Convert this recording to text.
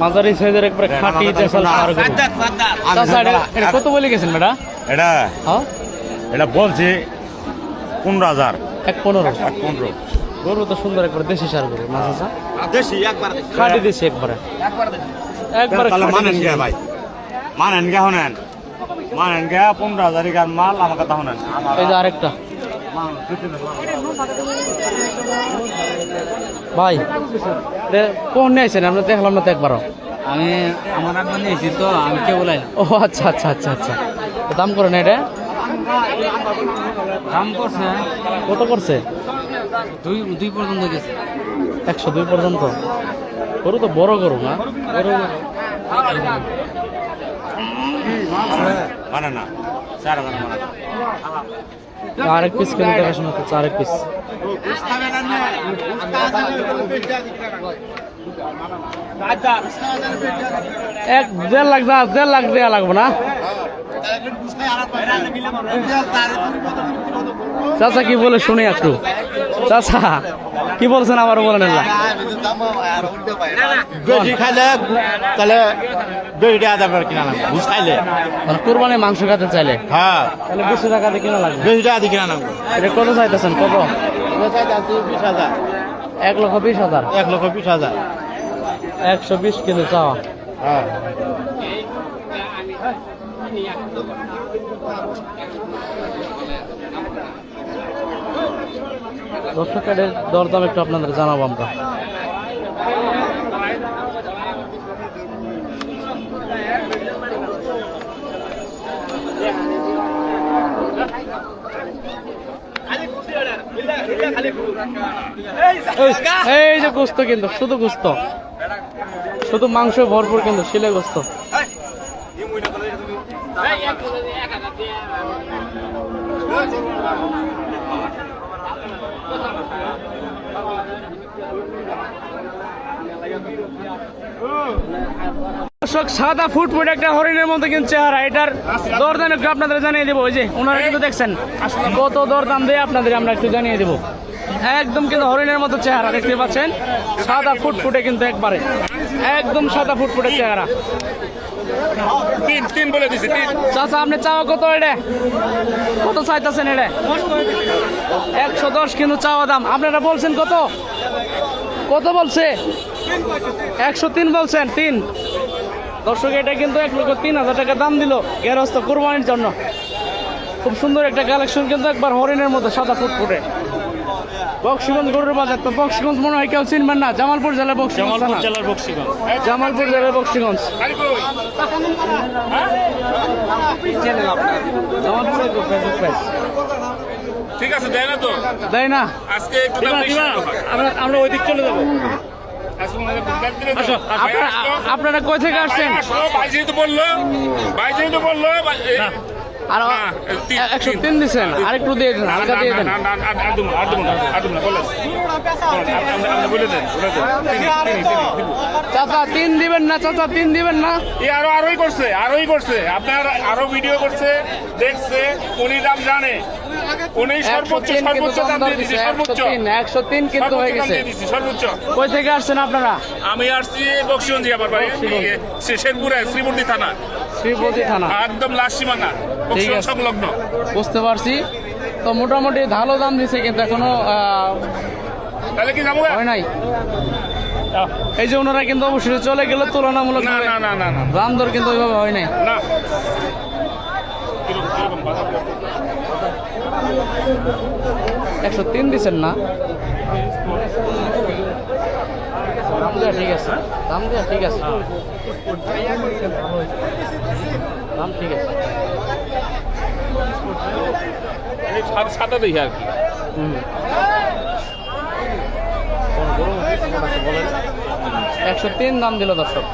মাঝারি সাইজের একবারে খাঁটি চাচা এটা- এটা কত বলে গেছেন বেটা? এটা হ্যাঁ? এটা বলছি পনেরো হাজার। এক পনেরো। এক পনেরো। গরু তো সুন্দর একবার দেশি সার গরু না চাচা দেশি একবার খাঁটি দেশি একবারে। একবারে মানেন গে ভাই। মানেন গে হনেন মানেন গে পনেরো হাজার গান মাল আমাকে কথা হনেন এই যে আরেকটা। ভাই এ কোন নিয়ে আইছেন? আমরা দেখলাম না তো একবারও। আমি আমার একবার নিয়েছি তো আমি কে বলাই ও আচ্ছা আচ্ছা আচ্ছা আচ্ছা। দাম করেন এটা দাম করছে? কত করছে? দুই দুই পর্যন্ত গেছে। একশো দুই পর্যন্ত। গরু তো বড় গরু না? মানে না চার হাজার মানে আরেক পিস দেখা শোনা আরেক পিস এক, দেড় লাখ না দেড় লাখ দেওয়া লাগবে না। চাচা কি বলে শুনি একটু। চাচা। কি বলছেন আবার বলেন না বেশি খাইলে তাহলে বেশি টাকা দামের কিনা লাগবে ঘুষ খাইলে। মানে কোরবানি মাংস খেতে চাইলে? হ্যাঁ। তাহলে বেশি টাকা দিয়ে কিনা লাগবে? বেশি টাকা দিয়ে কিনা লাগবে। এটা কত চাইতেছেন? কত? বিশ হাজার এক লক্ষ বিশ হাজার। এক লক্ষ বিশ হাজার। একশো বিশ কিলো চাওয়া। হ্যাঁ। দর্শক কার্ডের দরদাম একটু আপনাদের জানাব আমরা। এই- যে গোস্ত কিন্তু, শুধু গোস্ত। শুধু মাংস ভরপুর কিন্তু, শিলে গোস্ত। দর্শক সাদা ফুটফুট একটা হরিণের মতো কিন্তু চেহারা। এটার দরদাম একটু আপনাদের জানিয়ে দেবো। ওই যে ওনারা কিন্তু দেখছেন কত দরদাম দেয় আপনাদের আমরা একটু জানিয়ে দেবো। একদম কিন্তু হরিণের মতো চেহারা দেখতে পাচ্ছেন। সাদা ফুটফুটে কিন্তু একবারে। একদম সাদা চেহারা। বলে দিছি তিন। চাচা আপনি চাওয়া কত এটা কত চাইতেছেন এটা একশো দশ কিন্তু চাওয়া দাম। আপনারা বলছেন কত? কত বলছে? একশো তিন বলছেন তিন। দর্শক এটা কিন্তু এক লক্ষ তিন হাজার টাকা দাম দিল গেরস্ত কোরবানির জন্য। খুব সুন্দর একটা কালেকশন কিন্তু একবার হরিণের মতো সাদা ফুটফুটে। বক্সিগঞ্জ গরুর বাজার তো বক্সিগঞ্জ মনে হয় কেউ চিনবেন না জামালপুর জেলার বক্সিগঞ্জ জামালপুর জেলার বক্সিগঞ্জ। জামালপুর জেলার বক্সিগঞ্জ। ঠিক আছে দেয় না তো? দেয় না? আজকে একটু দাম বেশি রাখো। আমরা আমরা ওই দিক চলে যাব। আপনারা কই থেকে আসছেন? যেহেতু বলল যেহেতু বলল আর একশো তিন। দিচ্ছেন আরেকটু দিয়ে দেন হালকা দিয়ে দেন। আর- আর আর আর। চাচা তিন দিবেন না চাচা তিন দিবেন না? আরও আরোই করছে আরোই করছে। আপনার আরও ভিডিও করছে দেখছে উনি দাম জানে। উনি সর্বোচ্চ সর্বোচ্চ দাম দিয়ে দিছে সর্বোচ্চ। কিন্তু হয়ে গেছে। দিয়ে সর্বোচ্চ। কই থেকে আসছেন আপনারা? আমি আসছি বক্সিগঞ্জি আমার বাড়ি শেরপুরে শ্রীমন্দির থানা। শ্রীপতি থানা। একদম লাস্ট সীমানা বক্সিগঞ্জ আছে। সংলগ্ন। বুঝতে পারছি। তো মোটামুটি ভালো দাম দিছে কিন্তু এখনও আহ, তাহলে কি যাব হয় নাই? এই যে ওনারা কিন্তু অবশ্যই চলে গেলে তুলনামূলক না না না না না। দাম দর কিন্তু ওইভাবে হয় নাই। না? একশো তিন দিচ্ছেন না? দাম দেওয়া ঠিক আছে দাম দেওয়া ঠিক আছে। দাম ঠিক আছে। সাত- দেখি আর কি। একশো তিন দাম দিল দর্শক।